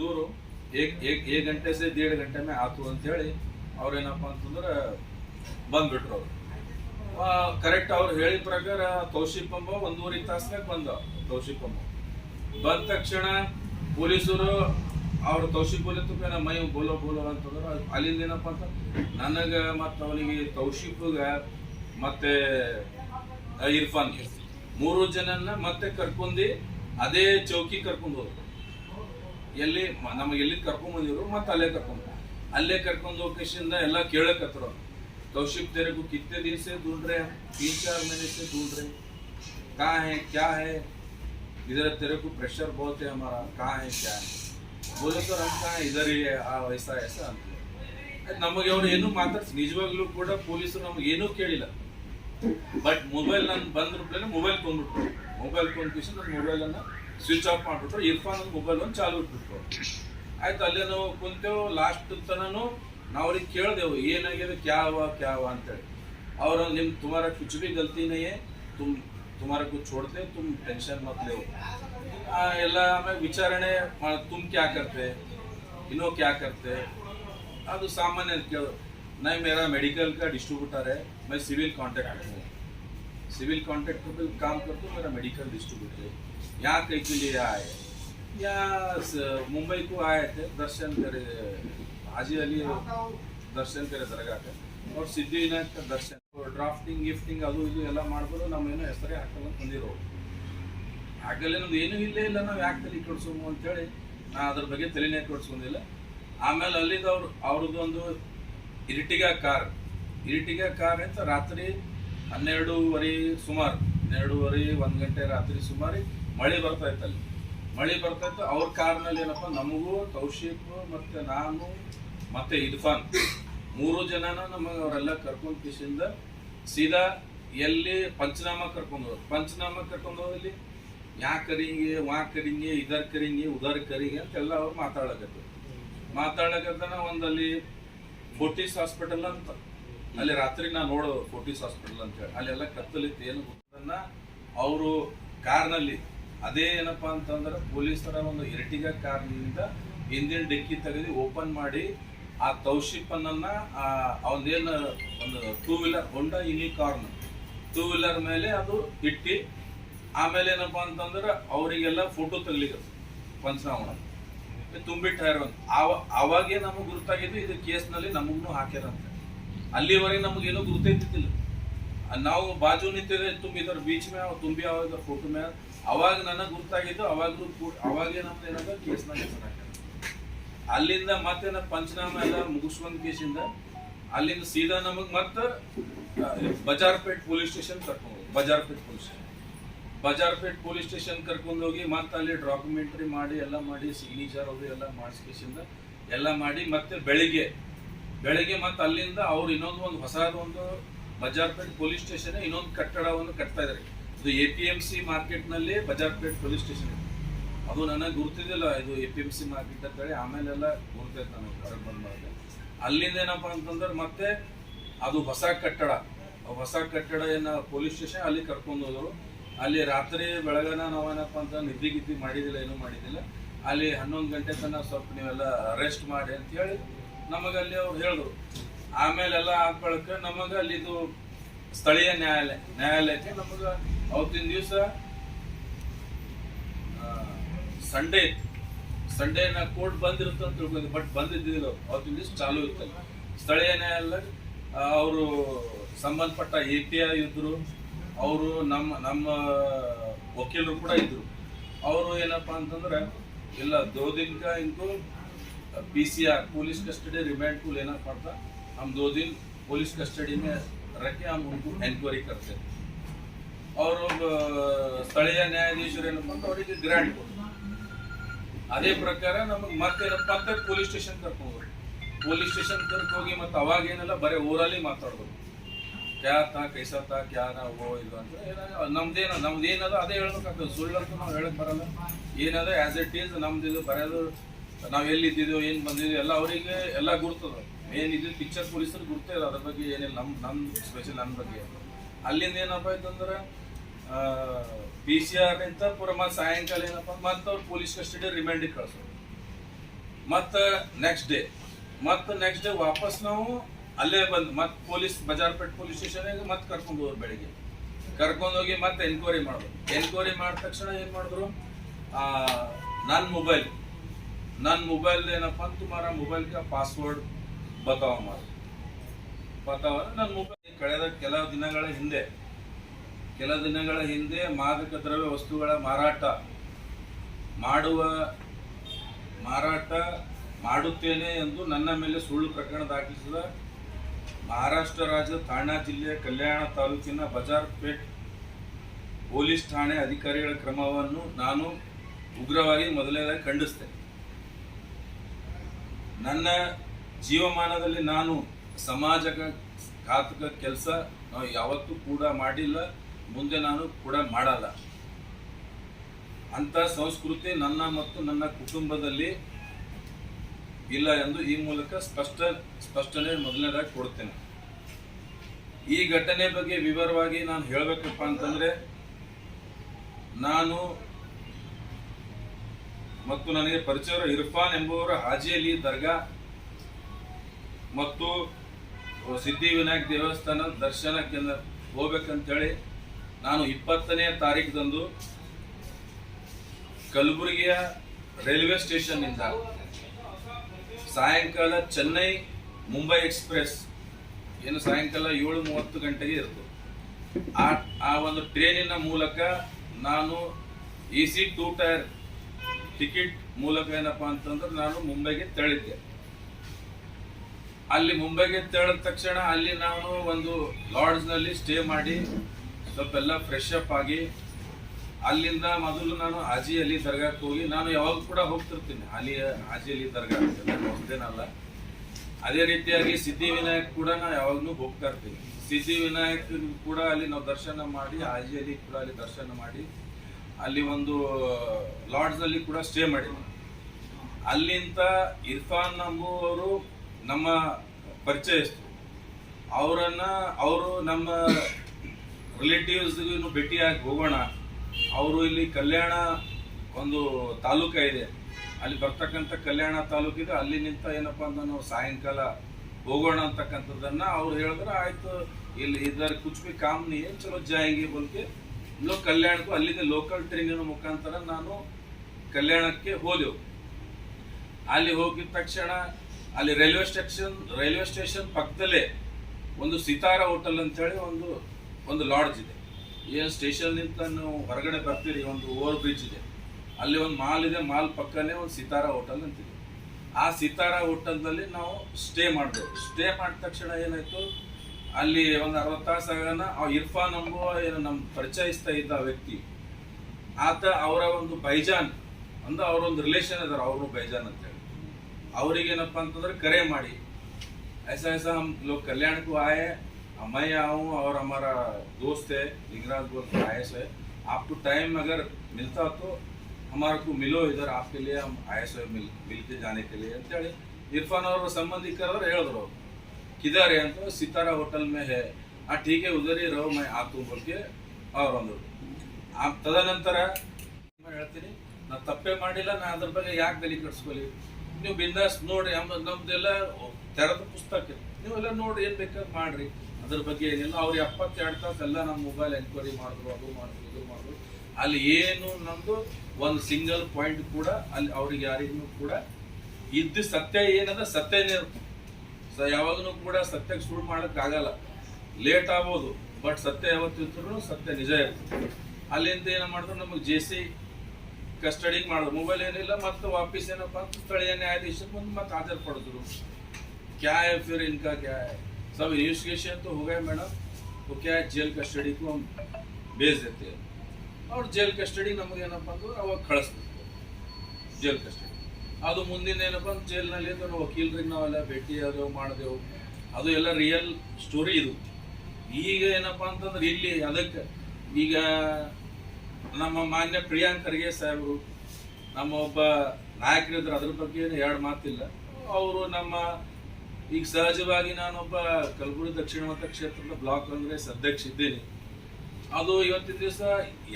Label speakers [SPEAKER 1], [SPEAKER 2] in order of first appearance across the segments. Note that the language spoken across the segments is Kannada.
[SPEAKER 1] ಇವರು ಏಕ್ ಏಕ್ ಏಕ್ ಗಂಟೆ ಸೇ ದೇಡ್ ಗಂಟೆ ಮೇ ಆತು ಅಂತೇಳಿ ಅವ್ರೇನಪ್ಪ ಅಂತಂದ್ರೆ ಬಂದ್ಬಿಟ್ರು ಅವ್ರು. ಕರೆಕ್ಟ್ ಅವ್ರು ಹೇಳಿದ ಪ್ರಕಾರ ತೌಶಿಪ್ ಪಂಬ ಒಂದೂವರೆ ತಾಸ್ನಾಗ ಬಂದ ತೌಶಿಪ್ ಪಂಬ ಬಂದ ತಕ್ಷಣ ಪೊಲೀಸರು ಅವ್ರ ತೌಶಿಪ್ ಬೋಲಿತ್ತು ತುಂಬ ಮೈ ಬೋಲೋ ಬೋಲೋ ಅಂತಂದ್ರೆ ಅಲ್ಲಿಂದ ಏನಪ್ಪ ಅಂತ, ನನಗೆ ಮತ್ತು ಅವನಿಗೆ ತೌಶಿಫ್ಗೆ ಮತ್ತೆ ಇರ್ಫಾನ್ ಮೂರು ಜನನ್ನ ಮತ್ತೆ ಕರ್ಕೊಂಡಿ ಅದೇ ಚೌಕಿ ಕರ್ಕೊಂಡು ಹೋದ್ರು. ಎಲ್ಲಿ ನಮಗೆ ಎಲ್ಲಿ ಕರ್ಕೊಂಡ್ ಬಂದಿದ್ರು ಮತ್ತೆ ಅಲ್ಲೇ ಕರ್ಕೊಂಡು ಅಲ್ಲೇ ಕರ್ಕೊಂಡು ಹೋಗಿಸಿಂದ ಎಲ್ಲ ಕೇಳಕತ್ರು. ಕೌಶಿಕ್ ತೆರೆಗೂ ಕಿತ್ತೆ ದಿವಸ ದೂಡ್ರೆ ತೀನ್ ಚಾರ್ ಮನೆ ಸೆ ದುಡ್ರೆ. ಕಾ ಹೇ, ಕ್ಯಾ ಹೇ? ಇದರ ತೆರೆಗೂ ಪ್ರೆಷರ್ ಬೋತೆ ಹಮಾರ. ಕಾ ಹೇ, ಕ್ಯಾ ಹೇ? ಅಂತ ಇದರಿ ಆ ವಯಸ್ಸ ಅಂತ. ನಮಗೆ ಅವ್ರು ಏನು ಮಾತಾಡ್ಸಿ ನಿಜವಾಗ್ಲೂ ಕೂಡ ಪೊಲೀಸರು ನಮ್ಗೆ ಏನು ಕೇಳಿಲ್ಲ. ಬಟ್ ಮೊಬೈಲ್ ನನ್ ಬಂದ್ರೆ ಮೊಬೈಲ್ ತೊಗೊಂಡ್ಬಿಟ್ರು ಮೊಬೈಲ್ ತೊಗೊಂಡ್ಕಿಸಿ ನನ್ನ ಮೊಬೈಲನ್ನು ಸ್ವಿಚ್ ಆಫ್ ಮಾಡ್ಬಿಟ್ರು ಇರ್ಫಾನ್ ಮೊಬೈಲ್ ಒಂದು ಚಾಲು ಇಟ್ಬಿಟ್ರು ಆಯ್ತು ಅಲ್ಲೇ ನಾವು ಕುಂತೇವು ಲಾಸ್ಟ್ ತನನು ನಾವು ಅವ್ರಿಗೆ ಕೇಳ್ದೆವು ಏನಾಗಿದೆ ಕ್ಯಾವ ಕ್ಯಾವ ಅಂತೇಳಿ ಅವ್ರು ನಿಮ್ ತುಮಾರ ಕುಚ್ ಭಿ ಗಲ್ತಿ ನೈ ಹೈ ತುಮ್ ತುಮಾರ ಕುಚ್ छोड़ते तुम टेंशन मत लो ಆ, ಎಲ್ಲ ಆಮೇಲೆ ವಿಚಾರಣೆ ಮಾ- ತುಮ್ ಕ್ಯಾ ಕರ್ತೆ ಇನ್ನೋ ಕ್ಯಾ ಕರ್ತೆ ಅದು सामान्य ಕೇಳ नहीं मेरा मेडिकल का डिस्ट्रीब्यूटर है मैं सिविल कॉन्ट्रैक्टर हूँ सिविल कॉन्ट्रैक्टर पे काम करता हूँ मेरा मेडिकल डिस्ट्रीब्यूटर है यहाँ कहीं के लिए आए यहाँ स- मुंबई को आए थे दर्शन करे हाजी अली दर्शन करे दरगाह का और सिद्धिविनायक का दर्शन ಡ್ರಾಫ್ಟಿಂಗ್ ಗಿಫ್ಟಿಂಗ್ ಅದು ಇದು ಎಲ್ಲ ಮಾಡ್ಬೋದು ನಮ್ಮೇನೋ ಹೆಸರೇ ಹಾಕಲ್ಲ ಅಂತ ಬಂದಿರೋ ಆಗಲೇ ನಮ್ದು ಏನೂ ಇಲ್ಲೇ ಇಲ್ಲ ನಾವು ಯಾಕೆ ತಲೆ ಕೆಡ್ಸೋಮು ಅಂತೇಳಿ ನಾ ಅದ್ರ ಬಗ್ಗೆ ತಲೆನೇ ಕೆಡ್ಸ್ಕೊಂಡಿಲ್ಲ ಆಮೇಲೆ ಅಲ್ಲಿಂದ ಅವ್ರು ಅವ್ರದ್ದು ಒಂದು ಇರಿಟಿಗಾ ಕಾರ್ ಇರಿಟಿಗಾ ಕಾರ್ ಅಂತ ರಾತ್ರಿ ಹನ್ನೆರಡೂವರೆ ಸುಮಾರು ಹನ್ನೆರಡೂವರೆ ಒಂದು ಗಂಟೆ ರಾತ್ರಿ ಸುಮಾರು ಮಳೆ ಬರ್ತಾ ಇತ್ತು ಅಲ್ಲಿ ಮಳೆ ಬರ್ತಾ ಇತ್ತು, ಅವ್ರ ಕಾರ್ನಲ್ಲಿ ಏನಪ್ಪ, ನಮಗೂ ತೌಶೀಫ್ ಮತ್ತೆ ನಾನು ಮತ್ತೆ ಇರ್ಫಾನ್ ಮೂರು ಜನನ ನಮಗೆ ಅವರೆಲ್ಲ ಕರ್ಕೊಂಡು ಕಿಶಿಂದ ಸೀದಾ ಎಲ್ಲಿ ಪಂಚನಾಮ ಕರ್ಕೊಂಡು ಹೋದ್ರು. ಪಂಚನಾಮ ಕರ್ಕೊಂಡು ಹೋದಲ್ಲಿ ಯಾ ಕರಿಂಗೆ, ವಾ ಕರಿಂಗಿ, ಇದರ್ ಕರಿಂಗಿ, ಉದರ್ ಕರಿಂಗೆ ಅಂತೆಲ್ಲ ಅವ್ರು ಮಾತಾಡಕತ್ತು ಮಾತಾಡಕತ್ತನ ಒಂದಲ್ಲಿ ಫೋರ್ಟಿಸ್ ಹಾಸ್ಪಿಟಲ್ ಅಂತ. ಅಲ್ಲಿ ರಾತ್ರಿ ನಾ ನೋಡೋದು ಫೋರ್ಟಿಸ್ ಹಾಸ್ಪಿಟಲ್ ಅಂತ ಹೇಳಿ. ಅಲ್ಲೆಲ್ಲ ಕತ್ತಲಿತ್ತು, ಏನು ಅವರು ಕಾರ್ನಲ್ಲಿ ಅದೇ ಏನಪ್ಪ ಅಂತಂದ್ರೆ ಪೊಲೀಸರ ಒಂದು ಎರಟಿಗ ಕಾರ್ನಿಂದ ಹಿಂದಿನ ಡಿಕ್ಕಿ ತೆಗೆದು ಓಪನ್ ಮಾಡಿ ಆ ತೌಶಿಪ್ಪನ್ನ ಅವನೇನು ಒಂದು ಟೂ ವೀಲರ್ ಹೊಂಡ ಇನಿ ಕಾರ್ ಟೂ ವೀಲರ್ ಮೇಲೆ ಅದು ಇಟ್ಟು, ಆಮೇಲೆ ಏನಪ್ಪ ಅಂತಂದ್ರೆ ಅವರಿಗೆಲ್ಲ ಫೋಟೋ ತೆಗ್ಲಿಕ್ಕೆ ಪಂಚನಾಮಣ ತುಂಬಿಟ್ಟು ಅಂತ ಆವ ಅವಾಗೇ ನಮಗೆ ಗುರುತಾಗಿದ್ದು ಇದು ಕೇಸ್ನಲ್ಲಿ ನಮಗೂ ಹಾಕ್ಯಾರಂತೆ. ಅಲ್ಲಿವರೆಗೆ ನಮಗೇನು ಗುರುತೈತಿಲ್ಲ ನಾವು ಬಾಜು ನಿಂತಿದ್ರೆ ತುಂಬಿದ್ರೆ ಬೀಚ್ ಮ್ಯಾವ ತುಂಬಿ ಅವಾಗ ಫೋಟೋ ಮೇ ಅವಾಗ ನನಗೆ ಗೊತ್ತಾಗಿದ್ದು ಅವಾಗಲೂ ಅವಾಗ ಅವಾಗೇ ನಮ್ದು ಏನಂದ್ರೆ ಕೇಸ್ನಾಗ ಅಲ್ಲಿಂದ ಮತ್ತೆ ಪಂಚನಾಮ ಎಲ್ಲ ಮುಗಿಸ್ಕೊಂಡ್ ಕೇಸಿಂದ ಅಲ್ಲಿಂದ ಸೀದಾ ನಮಗೆ ಮತ್ತೆ ಬಜಾರ್ಪೇಟ್ ಪೊಲೀಸ್ ಸ್ಟೇಷನ್ ಕರ್ಕೊಂಡು Bazarpet police station. Bazarpet police station ಕರ್ಕೊಂಡು ಹೋಗಿ ಮತ್ತೆ ಅಲ್ಲಿ ಡಾಕ್ಯುಮೆಂಟ್ರಿ ಮಾಡಿ, ಎಲ್ಲ ಮಾಡಿ ಸಿಗ್ನೇಚರ್ ಅವರು ಎಲ್ಲ ಮಾಡಿಸ್ಕೇಸಿಂದ ಎಲ್ಲ ಮಾಡಿ ಮತ್ತೆ ಬೆಳಿಗ್ಗೆ ಬೆಳಿಗ್ಗೆ ಮತ್ತೆ ಅಲ್ಲಿಂದ ಅವ್ರು ಇನ್ನೊಂದು ಒಂದು ಹೊಸದೊಂದು ಬಜಾರ್ಪೇಟ್ ಪೊಲೀಸ್ ಸ್ಟೇಷನ್ ಇನ್ನೊಂದು ಕಟ್ಟಡವನ್ನು ಕಟ್ತಾ ಇದ್ದಾರೆ ಇದು ಎ ಪಿ ಎಂ ಸಿ ಮಾರ್ಕೆಟ್ನಲ್ಲಿ ಬಜಾರ್ಪೇಟ್ ಪೊಲೀಸ್ ಸ್ಟೇಷನ್ ಇದೆ. ಅದು ನನಗೆ ಗುರ್ತಿದ್ದಿಲ್ಲ ಇದು A P M C market ಅಂತೇಳಿ ಆಮೇಲೆಲ್ಲ ಗುರ್ತೈತೆ ನನಗೆ ಹೊರಗೆ ಮಾಡಿದೆ. ಅಲ್ಲಿಂದ ಏನಪ್ಪ ಅಂತಂದ್ರೆ ಮತ್ತೆ ಅದು ಹೊಸ ಕಟ್ಟಡ. ಹೊಸ ಕಟ್ಟಡ ಏನು ಪೊಲೀಸ್ ಸ್ಟೇಷನ್ ಅಲ್ಲಿ ಕರ್ಕೊಂಡು ಹೋದರು ಅಲ್ಲಿ ರಾತ್ರಿ ಬೆಳಗನ ನಾವೇನಪ್ಪ ಅಂತ ನಿದ್ದೆ ಗಿದ್ದಿ ಮಾಡಿದಿಲ್ಲ ಏನೂ ಮಾಡಿದಿಲ್ಲ ಅಲ್ಲಿ ಹನ್ನೊಂದು ಗಂಟೆ ತನಕ ಸ್ವಲ್ಪ ನೀವೆಲ್ಲ ಅರೆಸ್ಟ್ ಮಾಡಿ ಅಂತ ಹೇಳಿ ನಮಗೆ ಅಲ್ಲಿ ಅವ್ರು ಹೇಳಿದ್ರು. ಆಮೇಲೆಲ್ಲ ಆದ ನಮಗೆ ಅಲ್ಲಿದು ಸ್ಥಳೀಯ ನ್ಯಾಯಾಲಯ, ನ್ಯಾಯಾಲಯಕ್ಕೆ ನಮಗೆ ಅವತ್ತಿನ ದಿವಸ ಸಂಡೇ ಇತ್ತು. ಸಂಡೇನ ಕೋರ್ಟ್ ಬಂದಿರುತ್ತೆ ಅಂತ ತಿಳ್ಕೊಂಡು ಬಟ್ ಬಂದಿದ್ದಿಲ್ಲ. ಅವತ್ತಿನ ದಿವಸ ಚಾಲೂ ಇತ್ತು ಸ್ಥಳೀಯ ಅಲ್ಲ ಅವರು ಸಂಬಂಧಪಟ್ಟ ಎ ಪಿ ಐ ಇದ್ದರು ಅವರು ನಮ್ಮ ನಮ್ಮ ವಕೀಲರು ಕೂಡ ಇದ್ದರು ಅವರು ಏನಪ್ಪ ಅಂತಂದ್ರೆ, ಇಲ್ಲ, ದೋದಿನ್ಕ ದಿನ ink P C R police custody remand cool ಏನಪ್ಪ ಅಂತ ನಮ್ಮ ದೋದಿನ ಪೊಲೀಸ್ ಕಸ್ಟಡಿನೇ ರಕ್ಕೆ ಹಮ್ ಎನ್ಕ್ವೈರಿ ಕರ್ತೇವೆ ಅವರೊಂದು ಸ್ಥಳೀಯ ನ್ಯಾಯಾಧೀಶರು ಏನಪ್ಪ ಅಂತ ಅವರಿಗೆ ಗ್ರ್ಯಾಂಟ್ ಕೊಡ್ತಾರೆ. ಅದೇ ಪ್ರಕಾರ ನಮಗೆ ಮತ್ತೆ ಪಕ್ಕದ ಪೊಲೀಸ್ ಸ್ಟೇಷನ್ ಕರ್ಕೊಂಡು ಪೊಲೀಸ್ ಸ್ಟೇಷನ್ ಕರ್ಕೊಂಡು ಮತ್ತೆ ಅವಾಗ ಏನಲ್ಲ, ಬರೀ ಊರಲ್ಲಿ ಮಾತಾಡ್ಬೋದು. ಕ್ಯಾ ತಾ ಕೈಸಾ ತಾ ಕ್ಯಾ ನಾ ಓ ಇದು ಅಂತ ನಮ್ದೇನ, ನಮ್ದೇನದ ಅದೇ ಹೇಳ್ಬೇಕಾಗ್ತದೆ. ಸುಳ್ಳಂತೂ ನಾವು ಹೇಳಕ್ ಬರಲ್ಲ. ಏನದ ಆಸ್ ಇಟ್ ಈಸ್ ನಮ್ದು ಇದು ಬರೆಯೋದು ನಾವು ಎಲ್ಲಿದ್ದೀವೋ ಏನು ಬಂದಿದ್ದು ಎಲ್ಲ ಅವರಿಗೆ ಎಲ್ಲ ಗುರ್ತದ ಇದ್ದಿದ್ದು ಪಿಕ್ಚರ್ ಪೊಲೀಸರು ಗುರ್ತೇ ಇಲ್ಲ ಅದ್ರ ಬಗ್ಗೆ ಏನಿಲ್ಲ. ನಮ್ಮ ನಮ್ಮ ಸ್ಪೆಷಲ್ ನನ್ನ ಬಗ್ಗೆ. ಅಲ್ಲಿಂದ ಏನಪ್ಪ ಆಯ್ತಂದ್ರೆ ಪಿ ಸಿ ಆರ್ ಅಂತ ಪೂರ ಸಾಯಂಕಾಲ ಏನಪ್ಪ? ಮತ್ತೆ ಅವ್ರು ಪೊಲೀಸ್ ಕಸ್ಟಡಿ ರಿಮೈಂಡಿಗೆ ಕಳ್ಸೋದು. ಮತ್ತು ನೆಕ್ಸ್ಟ್ ಡೇ ಮತ್ತು ನೆಕ್ಸ್ಟ್ ಡೇ ವಾಪಸ್ ನಾವು ಅಲ್ಲೇ ಬಂದು ಮತ್ತೆ ಪೊಲೀಸ್, ಬಜಾರ್ಪೇಟ್ ಪೊಲೀಸ್ ಸ್ಟೇಷನ್ಗೆ ಮತ್ತೆ ಕರ್ಕೊಂಡು ಹೋದ್ರು ಬೆಳಿಗ್ಗೆ. ಕರ್ಕೊಂಡೋಗಿ ಮತ್ತೆ ಎನ್ಕ್ವೈರಿ ಮಾಡಿದ್ರು ಎನ್ಕ್ವೈರಿ ಮಾಡಿದ ತಕ್ಷಣ ಏನು ಮಾಡಿದ್ರು? ನನ್ನ ಮೊಬೈಲ್ ನನ್ನ ಮೊಬೈಲ್ ಏನಪ್ಪ ಅಂತ ತುಮಾರ ಮೊಬೈಲ್ಗೆ ಪಾಸ್ವರ್ಡ್ ಬತಾವ ಮಾಡ ಬತಾವ ನನ್ನ ಮೊಬೈಲ್ ಕಳೆದ ಕೆಲವು ದಿನಗಳ ಹಿಂದೆ ಕೆಲ ದಿನಗಳ ಹಿಂದೆ ಮಾದಕ ದ್ರವ್ಯ ವಸ್ತುಗಳ ಮಾರಾಟ ಮಾಡುವ, ಮಾರಾಟ ಮಾಡುತ್ತೇನೆ ಎಂದು ನನ್ನ ಮೇಲೆ ಸುಳ್ಳು ಪ್ರಕರಣ ದಾಖಲಿಸಿದ ಮಹಾರಾಷ್ಟ್ರ ರಾಜ್ಯದ ಥಾಣಾ ಜಿಲ್ಲೆಯ ಕಲ್ಯಾಣ ತಾಲೂಕಿನ ಬಜಾರ್ಪೇಟ್ ಪೊಲೀಸ್ ಠಾಣೆ ಅಧಿಕಾರಿಗಳ ಕ್ರಮವನ್ನು ನಾನು ಉಗ್ರವಾಗಿ ಮೊದಲನೇದಾಗಿ ಖಂಡಿಸಿದೆ ನನ್ನ ಜೀವಮಾನದಲ್ಲಿ ನಾನು ಸಮಾಜಕ ಘಾತಕ ಕೆಲಸ, ನಾವು ಯಾವತ್ತೂ ಕೂಡ ಮಾಡಿಲ್ಲ. ಮುಂದೆ ನಾನು ಕೂಡ ಮಾಡಲ್ಲ. ಅಂತ ಸಂಸ್ಕೃತಿ ನನ್ನ ಮತ್ತು ನನ್ನ ಕುಟುಂಬದಲ್ಲಿ ಇಲ್ಲ ಎಂದು ಈ ಮೂಲಕ ಸ್ಪಷ್ಟ, ಸ್ಪಷ್ಟನೆ ಮೊದಲನೇದಾಗಿ ಕೊಡ್ತೇನೆ. ಈ ಘಟನೆ ಬಗ್ಗೆ ವಿವರವಾಗಿ ನಾನು ಹೇಳಬೇಕಪ್ಪ ಅಂತಂದ್ರೆ, ನಾನು ಮತ್ತು ನನಗೆ ಪರಿಚಯ ಇರ್ಫಾನ್ ಎಂಬುವರ ಹಾಜಿಯಲ್ಲಿ ದರ್ಗಾ ಮತ್ತು ಸಿದ್ಧಿವಿನಾಯಕ ದೇವಸ್ಥಾನ ದರ್ಶನಕ್ಕೆ ಹೋಗ್ಬೇಕಂತೇಳಿ ನಾನು ಇಪ್ಪತ್ತನೇ ತಾರೀಕದಂದು ಕಲಬುರಗಿಯ ರೈಲ್ವೆ ಸ್ಟೇಷನ್ನಿಂದ ಸಾಯಂಕಾಲ ಚೆನ್ನೈ ಮುಂಬೈ ಎಕ್ಸ್ಪ್ರೆಸ್, ಏನು ಸಾಯಂಕಾಲ ಏಳು ಮೂವತ್ತು ಗಂಟೆಗೆ ಇರ್ತದೆ ಆ ಆ ಒಂದು ಟ್ರೈನಿನ ಮೂಲಕ ನಾನು A C two tier ticket ಮೂಲಕ ಏನಪ್ಪಾ ಅಂತಂದ್ರೆ ನಾನು ಮುಂಬೈಗೆ ತೆರಳಿದ್ದೆ. ಅಲ್ಲಿ ಮುಂಬೈಗೆ ತೆರಳಿದ ತಕ್ಷಣ ಅಲ್ಲಿ ನಾನು ಒಂದು ಲಾಡ್ಜ್ನಲ್ಲಿ ಸ್ಟೇ ಮಾಡಿ ಸ್ವಲ್ಪ ಎಲ್ಲ ಫ್ರೆಶ್ ಅಪ್ ಆಗಿ ಅಲ್ಲಿಂದ ಮೊದಲು ನಾನು ಹಾಜಿ ಅಲಿ ದರ್ಗಾಕ್ಕೆ ಹೋಗಿ ನಾನು ಯಾವಾಗ ಕೂಡ ಹೋಗ್ತಿರ್ತೀನಿ. ಅಲ್ಲಿ ಹಾಜಿ ಅಲಿ ದರ್ಗಾ ನಾನು ಅದೇ ರೀತಿಯಾಗಿ ಸಿದ್ಧಿವಿನಾಯಕ್ ಕೂಡ ನಾವು ಯಾವಾಗಲೂ ಹೋಗ್ತಾ ಇರ್ತೀವಿ ಸಿದ್ಧಿವಿನಾಯಕ್ ಕೂಡ ಅಲ್ಲಿ ನಾವು ದರ್ಶನ ಮಾಡಿ ಹಾಜಿ ಅಲಿ ಕೂಡ ಅಲ್ಲಿ ದರ್ಶನ ಮಾಡಿ, ಅಲ್ಲಿ ಒಂದು ಲಾಡ್ಜ್ನಲ್ಲಿ ಕೂಡ ಸ್ಟೇ ಮಾಡಿದ್ವಿ ಅಲ್ಲಿಂದ ಇರ್ಫಾನ್ ನಮ್ಮವರು ನಮ್ಮ ಪರಿಚಯಸ್ಥರು. ಅವರನ್ನು, ಅವರು ನಮ್ಮ ರಿಲೇಟಿವ್ಸ್ಗೂ ಭೇಟಿಯಾಗಿ ಹೋಗೋಣ. ಅವರು ಇಲ್ಲಿ ಕಲ್ಯಾಣ ಒಂದು ತಾಲೂಕ ಇದೆ. ಅಲ್ಲಿ ಬರ್ತಕ್ಕಂಥ ಕಲ್ಯಾಣ ತಾಲೂಕಿದೆ ಅಲ್ಲಿ ನಿಂತ ಏನಪ್ಪ ಅಂತ ನಾವು ಸಾಯಂಕಾಲ ಹೋಗೋಣ ಅಂತಕ್ಕಂಥದ್ದನ್ನು ಅವ್ರು ಹೇಳಿದ್ರೆ. ಆಯಿತು, ಇಲ್ಲಿ ಇದರ ಕುಚ್ಬಿ ಕಾಮ್ನಿ, ಏನು ಚಲೋ ಜಾಯಿಂಗಿ ಬಲ್ಕಿ ಲೋ ಕಲ್ಯಾಣಕ್ಕೂ ಅಲ್ಲಿಂದ ಲೋಕಲ್ ಟ್ರೈನಿನ ಮುಖಾಂತರ ನಾನು ಕಲ್ಯಾಣಕ್ಕೆ ಹೋದೆವು. ಅಲ್ಲಿ ಹೋಗಿದ ತಕ್ಷಣ ಅಲ್ಲಿ ರೈಲ್ವೆ ಸ್ಟೇಷನ್ ರೈಲ್ವೆ ಸ್ಟೇಷನ್ ಪಕ್ಕದಲ್ಲೇ ಒಂದು ಸಿತಾರ ಹೋಟೆಲ್ ಅಂತೇಳಿ ಒಂದು ಒಂದು ಲಾಡ್ಜ್ ಇದೆ. ಏನು ಸ್ಟೇಷನ್ ನಿಂತ ನೀವು ಹೊರಗಡೆ ಬರ್ತೀರಿ, ಒಂದು ಓವರ್ ಬ್ರಿಡ್ಜ್ ಇದೆ. ಅಲ್ಲಿ ಒಂದು ಮಾಲ್ ಇದೆ, ಮಾಲ್ ಪಕ್ಕನೇ ಒಂದು ಸಿತಾರಾ ಹೋಟೆಲ್ ಅಂತಿದೆ. ಆ ಸಿತಾರಾ ಹೋಟೆಲ್ನಲ್ಲಿ ನಾವು ಸ್ಟೇ ಮಾಡಿದೆವು ಸ್ಟೇ ಮಾಡಿದ ತಕ್ಷಣ ಏನಾಯಿತು? ಅಲ್ಲಿ ಒಂದು ಅರವತ್ತು ತಾಸಾಗನ ಆ ಇರ್ಫಾನ್ ಎಂಬುವ ಏನು ನಮ್ಮ ಪರಿಚಯಿಸ್ತಾ ಇದ್ದ ವ್ಯಕ್ತಿ, ಆತ ಅವರ ಒಂದು ಬೈಜಾನ್, ಅಂದ್ರೆ ಅವರೊಂದು ರಿಲೇಷನ್ ಇದಾರೆ, ಅವರು ಬೈಜಾನ್ ಅಂತ ಹೇಳಿ. ಅವ್ರಿಗೇನಪ್ಪ ಅಂತಂದ್ರೆ ಕರೆ ಮಾಡಿ ಐಸ ಐಸ ಕಲ್ಯಾಣಕ್ಕೂ ಆಯೇ आए मैं आऊँ और हमारा दोस्त है लिंगराज बोल के आए से आपको टाइम अगर मिलता तो हमारे को मिलो इधर आपके लिए हम आए से मिल मिल के जाने के लिए ಅಂತೇಳಿ ಇರ್ಫಾನ್ ಅವರು ಸಂಬಂಧಿಕರವ್ರು ಹೇಳಿದ್ರು ಅವ್ರು. ಕಿದಾರೆ ಅಂತ ಸಿತಾರಾ ಹೋಟೆಲ್ ಮೇ ಹೇ ಆ ठीक है उधर ही रहो मैं आतू बोल के ಅವ್ರು ಅಂದ್ರು ಆ ತದನಂತರ ನಾನು ಹೇಳ್ತೀನಿ ನಾ ತಪ್ಪೇ ಮಾಡಿಲ್ಲ ನಾ ಅದ್ರ ಬಗ್ಗೆ ಯಾಕೆ ತಲೆ ಕೆಡಿಸ್ಕೊಲಿ ನೀವು ಬಿಂದಾಸ್ ನೋಡ್ರಿ ನಮ್ಮ ನಮ್ದೆಲ್ಲ ತೆರೆದ ಪುಸ್ತಕ ಇದೆ. ನೀವೆಲ್ಲ ನೋಡಿ ಏನ್ ಬೇಕಾದ್ರೆ ಮಾಡ್ರಿ ಅದ್ರ ಬಗ್ಗೆ ಏನಿಲ್ಲ. ಅವ್ರು ಎಪ್ಪತ್ತೆರಡು ತಾಸು ಎಲ್ಲ ನಮ್ಮ ಮೊಬೈಲ್ ಎನ್ಕ್ವೈರಿ ಮಾಡಿದ್ರು, ಅದು ಮಾಡಿದ್ರು, ಇದು ಮಾಡಿದ್ರು. ಅಲ್ಲಿ ಏನು ನಮ್ಮದು ಒಂದು ಸಿಂಗಲ್ ಪಾಯಿಂಟ್ ಕೂಡ ಅಲ್ಲಿ ಅವ್ರಿಗೆ ಯಾರಿಗೂ ಕೂಡ ಇದ್ದು ಸತ್ಯ ಏನಂದ್ರೆ ಸತ್ಯನೇ ಇರುತ್ತೆ. ಸೊ ಯಾವಾಗಲೂ ಕೂಡ ಸತ್ಯಕ್ಕೆ ಶೂಟ್ ಮಾಡಕ್ಕೆ ಆಗಲ್ಲ ಲೇಟ್ ಆಗ್ಬೋದು ಬಟ್ ಸತ್ಯ ಯಾವತ್ತಿದ್ರು ಸತ್ಯ ನಿಜ ಇರುತ್ತೆ. ಅಲ್ಲಿಂದ ಏನ ಮಾಡಿದ್ರು, ನಮಗೆ ಜೆ ಸಿ ಕಸ್ಟಡಿಗೆ ಮಾಡಿದ್ರು. ಮೊಬೈಲ್ ಏನಿಲ್ಲ, ಮತ್ತೆ ವಾಪಸ್ ಏನಪ್ಪ ಅಂತ ಸ್ಥಳೀಯ ನ್ಯಾಯಾಧೀಶರು ಬಂದು ಮತ್ತೆ ಹಾಜರು ಪಡೆದ್ರು. ಕ್ಯಾ ಫಿರ್ ಇನ್ಕಾ ಕ್ಯಾ सब इन्वेस्टिगेशन तो हो गया मैडम तो क्या है जेल कस्टडी को हम भेज देते हैं और जेल ಕಸ್ಟಡಿ ನಮಗೆ ಏನಪ್ಪ ಅಂದ್ರೆ ಅವಾಗ ಕಳಿಸ್ಬೇಕು ಜೇಲ್ ಕಸ್ಟಡಿ ಅದು ಮುಂದಿನ ಏನಪ್ಪ ಅಂದ್ರೆ ಜೈಲ್ನಲ್ಲಿ ನಾವು ವಕೀಲರಿಗೆ ನಾವೆಲ್ಲ ಭೇಟಿ ಅದು ಮಾಡಿದೆವು ಅದು ಎಲ್ಲ ರಿಯಲ್ ಸ್ಟೋರಿ ಇದು ಈಗ ಏನಪ್ಪ ಅಂತಂದ್ರೆ ಇಲ್ಲಿ ಅದಕ್ಕೆ ಈಗ ನಮ್ಮ ಮಾನ್ಯ ಪ್ರಿಯಾಂಕ್ ಖರ್ಗೆ ಸಾಹೇಬರು ನಮ್ಮ ಒಬ್ಬ ನಾಯಕರಿದ್ರು ಅದ್ರ ಬಗ್ಗೆ ಏನು ಎರಡು ಮಾತಿಲ್ಲ ಅವರು ನಮ್ಮ ಈಗ ಸಹಜವಾಗಿ ನಾನೊಬ್ಬ ಕಲಬುರಗಿ ದಕ್ಷಿಣ ಮತಕ್ಷೇತ್ರದ ಬ್ಲಾಕ್ ಕಾಂಗ್ರೆಸ್ ಅಧ್ಯಕ್ಷ ಇದ್ದೇನೆ. ಅದು ಇವತ್ತಿನ ದಿವಸ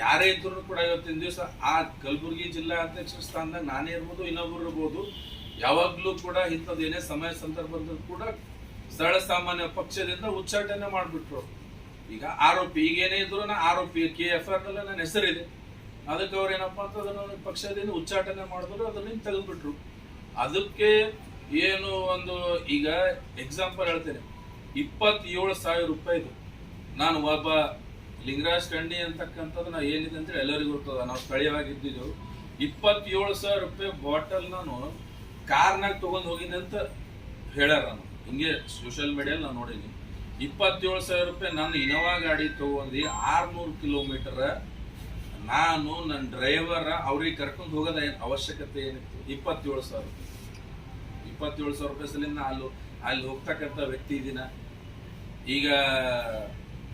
[SPEAKER 1] ಯಾರೇ ಇದ್ರು ಕೂಡ ಇವತ್ತಿನ ದಿವಸ ಆ ಕಲಬುರಗಿ ಜಿಲ್ಲಾ ಅಧ್ಯಕ್ಷ ಸ್ಥಾನದಾಗ ನಾನೇ ಇರ್ಬೋದು, ಇನ್ನೊಬ್ರು ಇರ್ಬೋದು. ಯಾವಾಗ್ಲೂ ಕೂಡ ಇಂಥದ್ದು ಏನೇ ಸಮಯ ಸಂದರ್ಭದಲ್ಲಿ ಕೂಡ ಸರಳ ಸಾಮಾನ್ಯ ಪಕ್ಷದಿಂದ ಉಚ್ಚಾಟನೆ ಮಾಡ್ಬಿಟ್ರು. ಈಗ ಆರೋಪಿ, ಈಗ ಏನೇ ಇದ್ರು ನಾ ಆರೋಪಿ, ಕೆ ಎಫ್ ಆರ್ನಲ್ಲಿ ನನ್ನ ಹೆಸರಿದೆ. ಅದಕ್ಕೆ ಅವ್ರು ಏನಪ್ಪಾ ಅಂತ ನನ್ನ ಪಕ್ಷದಿಂದ ಉಚ್ಚಾಟನೆ ಮಾಡಿದ್ರು ಅದನ್ನ ತೆಗೆದ್ಬಿಟ್ರು ಅದಕ್ಕೆ ಏನು ಒಂದು, ಈಗ ಎಕ್ಸಾಂಪಲ್ ಹೇಳ್ತೇನೆ. ಇಪ್ಪತ್ತೇಳು ಸಾವಿರ ರೂಪಾಯಿದು ನಾನು ಒಬ್ಬ ಲಿಂಗರಾಜ್ ಕಂಡಿ ಅಂತಕ್ಕಂಥದ್ದು ನಾವು ಏನಿದೆ ಅಂತ ಎಲ್ಲರಿಗೂ ಗೊತ್ತದ. ನಾವು ಸ್ಥಳೀಯವಾಗಿದ್ದಿದ್ದು. ಇಪ್ಪತ್ತೇಳು ಸಾವಿರ ರೂಪಾಯಿ ಬಾಟಲ್ ನಾನು ಕಾರ್ನಾಗ ತೊಗೊಂಡು ಹೋಗಿದ್ದೆ ಅಂತ ಹೇಳ್ಯಾರ ನಾನು ಹಿಂಗೆ ಸೋಷಿಯಲ್ ಮೀಡಿಯಲ್ಲಿ ನಾನು ನೋಡಿದ್ದೀನಿ ಇಪ್ಪತ್ತೇಳು ಸಾವಿರ ರೂಪಾಯಿ ನಾನು ಇನೋವಾ ಗಾಡಿ ತೊಗೊಂಡು ಆರ್ನೂರು ಕಿಲೋಮೀಟರ್ ನಾನು ನನ್ನ ಡ್ರೈವರ್ ಅವ್ರಿಗೆ ಕರ್ಕೊಂಡು ಹೋಗೋದ ಏನು ಅವಶ್ಯಕತೆ ಏನಿತ್ತು? ಇಪ್ಪತ್ತೇಳು ಸಾವಿರ ರೂಪಾಯಿ. ಇಪ್ಪತ್ತೇಳು ಸಾವಿರ ರೂಪಾಯಿ ಸಲಿಂದ ಅಲ್ಲಿ ಅಲ್ಲಿ ಹೋಗ್ತಕ್ಕಂಥ ವ್ಯಕ್ತಿ ಇದೀನ ಈಗ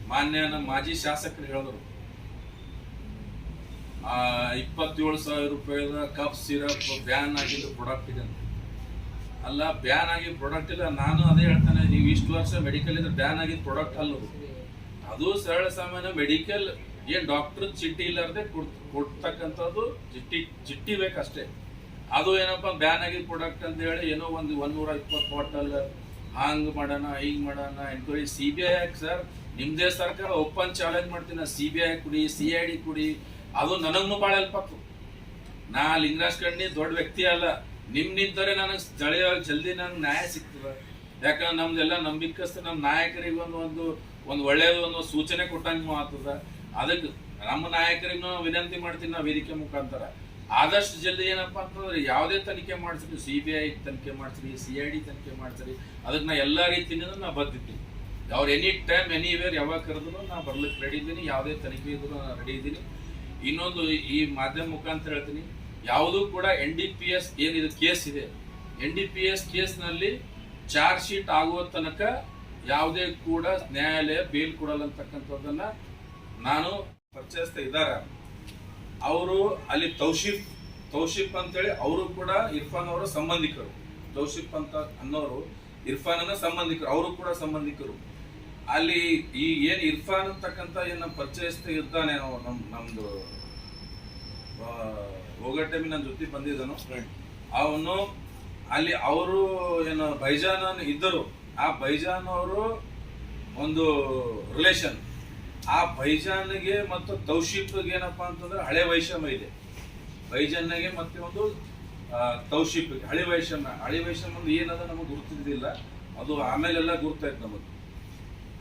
[SPEAKER 1] ಮಾನ್ಯ ನಮ್ಮ ಮಾಜಿ ಶಾಸಕರು ಹೇಳಿದ್ರು ಇಪ್ಪತ್ತೇಳು ಸಾವಿರ ರೂಪಾಯಿದ ಕಪ್ ಸಿರಪ್ ಬ್ಯಾನ್ ಆಗಿದ್ದು ಪ್ರಾಡಕ್ಟ್ ಇದೆ. ಅಲ್ಲ, ಬ್ಯಾನ್ ಆಗಿದ್ದ ಪ್ರಾಡಕ್ಟ್ ಇಲ್ಲ ನಾನು ಅದೇ ಹೇಳ್ತಾನೆ, ನೀವು ಇಷ್ಟು ವರ್ಷ ಮೆಡಿಕಲ್ ಇದ್ರೆ ಬ್ಯಾನ್ ಆಗಿದ್ದ ಪ್ರಾಡಕ್ಟ್ ಅಲ್ಲ ಅದು. ಸರಳ ಸಾಮಾನ್ಯ ಮೆಡಿಕಲ್ ಏನು ಡಾಕ್ಟರ್ ಚಿಟ್ಟಿ ಇಲ್ಲಾರ್ದೆ ಕೊಡ್- ಕೊಡ್ತಕ್ಕಂಥದ್ದು ಚಿಟ್ಟಿ ಚಿಟ್ಟಿ ಬೇಕಷ್ಟೇ ಅದು ಏನಪ್ಪ, ಬ್ಯಾನ್ ಆಗಿದ್ದ ಪ್ರಾಡಕ್ಟ್ ಅಂತ ಹೇಳಿ ಏನೋ ಒಂದು ಒಂದೂರ ಇಪ್ಪತ್ತು ಬಾಟಲ್ ಹಾಂಗ್ ಮಾಡೋಣ ಹಿಂಗ್ ಮಾಡೋಣ ಎನ್ಕ್ವೈರಿ ಸಿ ಬಿ ಐ ಹಾಕಿ ಸರ್ ನಿಮ್ಮದೇ ಸರ್ಕಾರ ಓಪನ್ ಚಾಲೆಂಜ್ ಮಾಡ್ತೀನಿ ಸಿ ಬಿ ಐ ಕುಡಿ ಸಿ ಐ ಡಿ ಕುಡಿ. ಅದು ನನಗೂ ಭಾಳ ಹೆಲ್ಪ್ ಆಗ್ತದೆ. ನಾ ಲಿಂಗರಾಜ್ ಕಣ್ಣಿ ದೊಡ್ಡ ವ್ಯಕ್ತಿ ಅಲ್ಲ. ನಿಮ್ ನಿಂತರೆ ನನಗೆ ಸ್ಥಳೀಯ ಜಲ್ದಿ ನನಗೆ ನ್ಯಾಯ ಸಿಗ್ತದೆ. ಯಾಕಂದ್ರೆ ನಮ್ದೆಲ್ಲ ನಂಬಿಕಸ್ತ ನಮ್ಮ ನಾಯಕರಿಗೆ ಒಂದು ಒಂದು ಒಂದು ಒಳ್ಳೆಯದು ಒಂದು ಸೂಚನೆ ಕೊಟ್ಟಂಗೆ ಆಗ್ತದ ಅದಕ್ಕೆ ನಮ್ಮ ನಾಯಕರಿಗೂ ವಿನಂತಿ ಮಾಡ್ತೀನಿ ನಾವು ವೇದಿಕೆ ಮುಖಾಂತರ. ಆದಷ್ಟು ಜಲ್ದಿ ಏನಪ್ಪ ಅಂತಂದ್ರೆ ಯಾವುದೇ ತನಿಖೆ ಮಾಡಿಸ್ರಿ ಸಿ ಬಿ ಐ ತನಿಖೆ ಮಾಡಿಸ್ರಿ ಸಿ ಐ ಡಿ ತನಿಖೆ ಮಾಡಿಸ್ರಿ ಅದಕ್ಕೆ ನಾ ಎಲ್ಲ ರೀತಿಯಿಂದ ನಾ ಬದ್ದಿದ್ದೀನಿ ಅವ್ರು ಎನಿ ಟೈಮ್ ಎನಿವೇರ್ ಯಾವಾಗ ಕರೆದ್ರು ನಾ ಬರ್ಲಿಕ್ಕೆ ರೆಡಿ ಇದ್ದೀನಿ, ಯಾವುದೇ ತನಿಖೆ ಇದ್ರು ನಾನು ರೆಡಿ ಇದ್ದೀನಿ. ಇನ್ನೊಂದು ಈ ಮಾಧ್ಯಮ ಮುಖಾಂತರ ಹೇಳ್ತೀನಿ, ಯಾವುದೂ ಕೂಡ ಎನ್ ಡಿ ಪಿ ಎಸ್ ಏನಿದೆ ಕೇಸ್ ಇದೆ ಎನ್ ಡಿ ಪಿ ಎಸ್ ಕೇಸ್ನಲ್ಲಿ ಚಾರ್ಜ್ ಶೀಟ್ ಆಗುವ ತನಕ ಯಾವುದೇ ಕೂಡ ನ್ಯಾಯಾಲಯ ಬೇಲ್ ಕೊಡಲ್ಲ ಅಂತಕ್ಕಂಥದ್ದನ್ನ ನಾನು ಪರಿಚಯಿಸ್ತಾ ಇದ್ದಾರೆ? ಅವರು ಅಲ್ಲಿ ತೌಶಿಫ್ ತೌಶಿಫ್ ಅಂತೇಳಿ ಅವರು ಕೂಡ ಇರ್ಫಾನ್ ಅವರ ಸಂಬಂಧಿಕರು. ತೌಶಿಫ್ ಅಂತ ಅನ್ನೋರು ಇರ್ಫಾನನ ಸಂಬಂಧಿಕರು ಅವರು ಕೂಡ ಸಂಬಂಧಿಕರು. ಅಲ್ಲಿ ಈ ಏನ್ ಇರ್ಫಾನ್ ಅಂತಕ್ಕಂಥ ಏನ ಪರಿಚಯಿಸ್ತಾ ಇದ್ದಾನೆ ನಮ್ ನಮ್ದು ಹೋಗಟ್ಟೆಮಿ ನನ್ನ ಜೊತೆ ಬಂದಿದ್ದನು. ಅವನು ಅಲ್ಲಿ ಅವರು ಏನು ಬೈಜಾನ್ ಇದ್ದರು. ಆ ಬೈಜಾನ್ ಅವರು ಒಂದು ರಿಲೇಷನ್ ಆ ಬೈಜಾನ್ಗೆ ಮತ್ತು ತೌಶಿಪ್ಗೆ ಏನಪ್ಪಾ ಅಂತಂದ್ರೆ ಹಳೆ ವೈಷಮ್ಯ ಇದೆ. ಬೈಜಾನ್ಗೆ ಮತ್ತೆ ಒಂದು ತೌಶಿಪ್ಗೆ ಹಳೆ ವೈಷಮ್ಯ. ಹಳೆ ವೈಷಮ್ಯ ಅಂದ್ರೆ ಏನದ ನಮಗೆ ಗುರುತಿದ್ದಿಲ್ಲ ಅದು ಆಮೇಲೆಲ್ಲ ಗುರ್ತಾಯ್ತು ನಮಗೆ.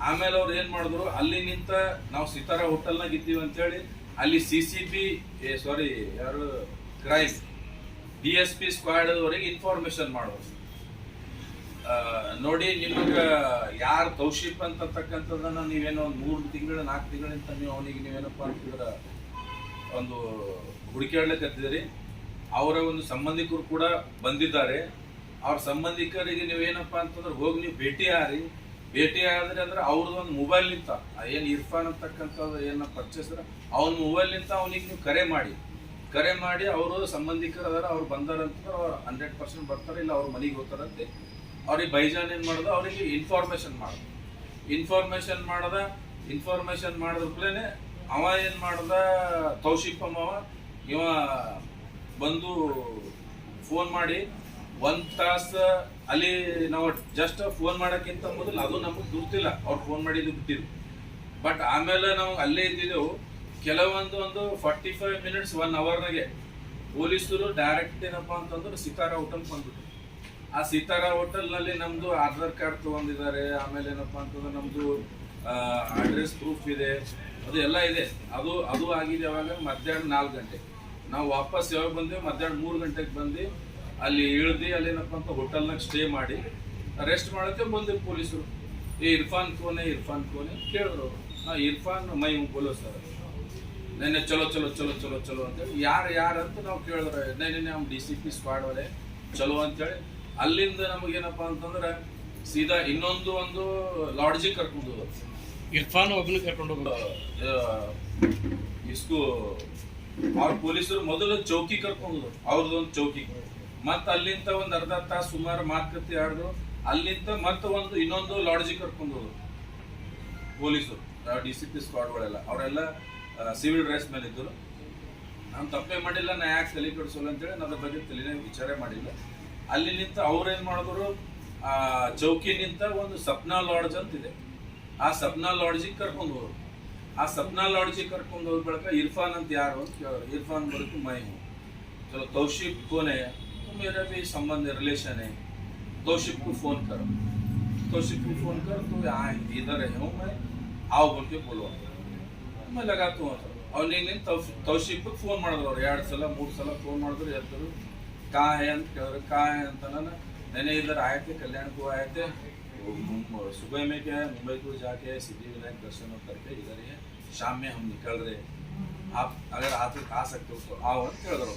[SPEAKER 1] ಆಮೇಲೆ ಅವ್ರು ಏನು ಮಾಡಿದ್ರು ಅಲ್ಲಿ ನಿಂತ ನಾವು ಸಿತಾರಾ ಹೋಟೆಲ್ನಾಗ ಇದ್ದೀವಿ ಅಂತೇಳಿ ಅಲ್ಲಿ ಸಿ ಸಿ ಬಿ ಸಾರಿ ಯಾರು crime D S P squad ಅವರಿಗೆ ಇನ್ಫಾರ್ಮೇಶನ್ ಮಾಡೋರು. ಆ, ನೋಡಿ, ನಿಮಗೆ ಯಾರು ತೌಶಿಪ್ ಅಂತಕ್ಕಂಥದ್ದನ್ನ ನೀವೇನೋ ಒಂದು ಮೂರು ತಿಂಗಳು ನಾಲ್ಕು ತಿಂಗಳಿಂದ ನೀವು ಅವನಿಗೆ ನೀವೇನಪ್ಪ ಅಂತಿದ್ರ, ಒಂದು ಹುಡುಕಾಡ್ಲಿಕ್ಕತ್ತಿದ್ರಿ ಅವರ ಒಂದು ಸಂಬಂಧಿಕರು ಕೂಡ ಬಂದಿದ್ದಾರೆ. ಅವ್ರ ಸಂಬಂಧಿಕರಿಗೆ ನೀವೇನಪ್ಪ ಅಂತಂದ್ರೆ, ಹೋಗಿ ನೀವು ಭೇಟಿ ಆರಿ. ಭೇಟಿ ಆದ್ರೆ ಅಂದ್ರೆ ಅವ್ರದ್ದು ಒಂದು ಮೊಬೈಲ್ ನಿಂತ ಏನು ಇರ್ಫಾನ್ ಅಂತಕ್ಕಂಥದ್ದು ಏನ ಪರ್ಚೇಸರ್ ಅವ್ನ ಮೊಬೈಲ್ ನಿಂತ ಅವನಿಗೆ ನೀವು ಕರೆ ಮಾಡಿ. ಕರೆ ಮಾಡಿ, ಅವರು ಸಂಬಂಧಿಕರು ಅದಾರ ಅವ್ರು ಬಂದಾರಂತಂದ್ರೆ ಅವ್ರು ಹಂಡ್ರೆಡ್ ಪರ್ಸೆಂಟ್ ಬರ್ತಾರೆ, ಇಲ್ಲ ಅವ್ರ ಮನೆಗೆ ಹೋಗ್ತಾರಂತೆ. ಅವ್ರಿಗೆ ಬೈಜಾನ್ ಏನು ಮಾಡೋದು? ಅವರಿಗೆ ಇನ್ಫಾರ್ಮೇಶನ್ ಮಾಡೋದು. ಇನ್ಫಾರ್ಮೇಶನ್ ಮಾಡದ ಇನ್ಫಾರ್ಮೇಶನ್ ಮಾಡಿದ್ರೇ ಅವ ಏನ್ ಮಾಡ್ದ? ತೌಶಿಫ್ ಅವ ಇವ ಬಂದು ಫೋನ್ ಮಾಡಿ, ಒಂದ್ ತಾಸ ಅಲ್ಲಿ ನಾವು ಜಸ್ಟ್ ಫೋನ್ ಮಾಡಕ್ಕಿಂತ ಮೊದಲು ಅದು ನಮಗೆ ಗುರ್ತಿಲ್ಲ ಅವ್ರು ಫೋನ್ ಮಾಡಿದ್ದು ಬಿಟ್ಟಿದ್ರು ಬಟ್ ಆಮೇಲೆ ನಾವು ಅಲ್ಲೇ ಇದ್ದಿದ್ದೆವು. ಕೆಲವೊಂದು ಒಂದು ಫಾರ್ಟಿ ಫೈವ್ ಮಿನಿಟ್ಸ್ ಒನ್ ಅವರ್ನಾಗೆ ಪೊಲೀಸರು ಡೈರೆಕ್ಟ್ ಏನಪ್ಪಾ ಅಂತಂದ್ರೆ ಸಿತಾರ ಊಟಕ್ಕೆ ಬಂದ್ಬಿಟ್ರು. ಆ ಸಿತಾರಾ ಹೋಟೆಲ್ನಲ್ಲಿ ನಮ್ದು ಆಧಾರ್ ಕಾರ್ಡ್ ತಗೊಂಡಿದ್ದಾರೆ. ಆಮೇಲೆ ಏನಪ್ಪ ಅಂತಂದ್ರೆ ನಮ್ದು ಅಡ್ರೆಸ್ ಪ್ರೂಫ್ ಇದೆ. ಅದು ಎಲ್ಲ ಇದೆ. ಅದು ಅದು ಆಗಿದೆ ಯಾವಾಗ ಮಧ್ಯಾಹ್ನ ನಾಲ್ಕು ಗಂಟೆ. ನಾವು ವಾಪಸ್ ಯಾವಾಗ ಬಂದ್ವಿ? ಮಧ್ಯಾಹ್ನ ಮೂರು ಗಂಟೆಗೆ ಬಂದು ಅಲ್ಲಿ ಇಳ್ದು ಅಲ್ಲಿ ಏನಪ್ಪ ಅಂತ ಹೋಟೆಲ್ನಾಗ ಸ್ಟೇ ಮಾಡಿ ರೆಸ್ಟ್ ಮಾಡೋಕ್ಕೆ ಬಂದ್ವಿ ಪೊಲೀಸರು. ಈ ಇರ್ಫಾನ್ ಕೋನೆ ಇರ್ಫಾನ್ ಕೋನೆ ಕೇಳಿದ್ರು ಹಾ ಇರ್ಫಾನ್, ಮೈ ಬೋಲೋ ಸರ್? ನೆನ್ನೆ ಚಲೋ ಚಲೋ ಚಲೋ ಚಲೋ ಚಲೋ ಅಂತೇಳಿ ಯಾರು ಯಾರು ಅಂತ ನಾವು ಕೇಳಿದ್ರೆ. ನೆನ್ನೆ ನಮ್ಮ ಡಿ ಸಿ ಪಿ ಸ್ಕ್ವಾಡ್ ಅವರೇ, ಚಲೋ ಅಂತೇಳಿ ಅಲ್ಲಿಂದ ನಮಗೇನಪ್ಪ ಅಂತಂದ್ರೆ ಸೀದಾ ಇನ್ನೊಂದು ಒಂದು ಲಾಡ್ಜಿಗೆ ಕರ್ಕೊಂಡು
[SPEAKER 2] ಇರ್ಫಾನ್ ಒಬ್ಬನ ಕರ್ಕೊಂಡು ಹೋಗೋದು.
[SPEAKER 1] ಇಸ್ಕು ಅವ್ರ ಪೊಲೀಸರು ಮೊದಲು ಚೌಕಿ ಕರ್ಕೊಂಡು ಅವ್ರದ್ದೊಂದು ಚೌಕಿ. ಮತ್ತೆ ಅಲ್ಲಿಂದ ಒಂದು ಅರ್ಧ ತಾಸು ಸುಮಾರು ಮಾತುಕತೆ ಆಡಿದ್ರು ಅಲ್ಲಿಂದ ಮತ್ತೆ ಒಂದು ಇನ್ನೊಂದು ಲಾಡ್ಜಿಗೆ ಕರ್ಕೊಂಡು ಹೋದ್ರು. ಪೊಲೀಸರು ಡಿ ಸಿ ಪಿ ಸ್ಕ್ವಾಡ್ಗಳೆಲ್ಲ ಅವರೆಲ್ಲ ಸಿವಿಲ್ ಡ್ರೆಸ್ ಮೇಲೆ ಇದ್ದರು ನಾನು ತಪ್ಪೇ ಮಾಡಿಲ್ಲ ನಾ ಯಾಕೆ ತಲೆ ಕೆಡಿಸೋಲ್ಲ ಅಂತೇಳಿ ನನ್ನ ಬಗ್ಗೆ ತಲೆನೇ ವಿಚಾರ ಮಾಡಿಲ್ಲ. ಅಲ್ಲಿ ನಿಂತ ಅವ್ರೇನ್ ಮಾಡಿದ್ರು ಆ ಚೌಕಿ ನಿಂತ ಒಂದು ಸಪ್ನಾ ಲಾಡ್ಜ್ ಅಂತ ಇದೆ ಆ ಸಪ್ನಾ ಲಾಡ್ಜಿಗೆ ಕರ್ಕೊಂಡು ಹೋದ್ರು ಆ ಸಪ್ನಾ ಲಾಡ್ಜಿಗೆ ಕರ್ಕೊಂಡು ಹೋದ ಬಳಿಕ ಇರ್ಫಾನ್ ಅಂತ ಯಾರು ಅಂತ ಕೇಳಿದ್ರು ಇರ್ಫಾನ್ ಬರುತ್ತೆ ಮೈ ಹೂँ चलो तौशीफ कौन है तो मेरा भी संबंध है रिलेशन है तौशीफ को फोन करो तौशीफ को फोन कर तो यहाँ इधर है हूँ मैं आओ बोल के बोलो मैं लगाता हूँ ಅವ್ರು ನೀನು ತೌಶಿಫ್ ಫೋನ್ ಮಾಡಿದ್ರು ಅವ್ರು ಎರಡು ಸಲ ಮೂರು ಸಲ ಫೋನ್ ಮಾಡಿದ್ರು ಎತ್ತರು कहाँ है हम कहाँ है तना ना? मैंने इधर आए थे कल्याण को आए थे। सुबह में क्या है मुंबई को जाके सिद्धि विनायक दर्शन करके इधर ही है। शाम में हम निकल रहे हैं। आप अगर आ, आ सकते हो तो आओ करो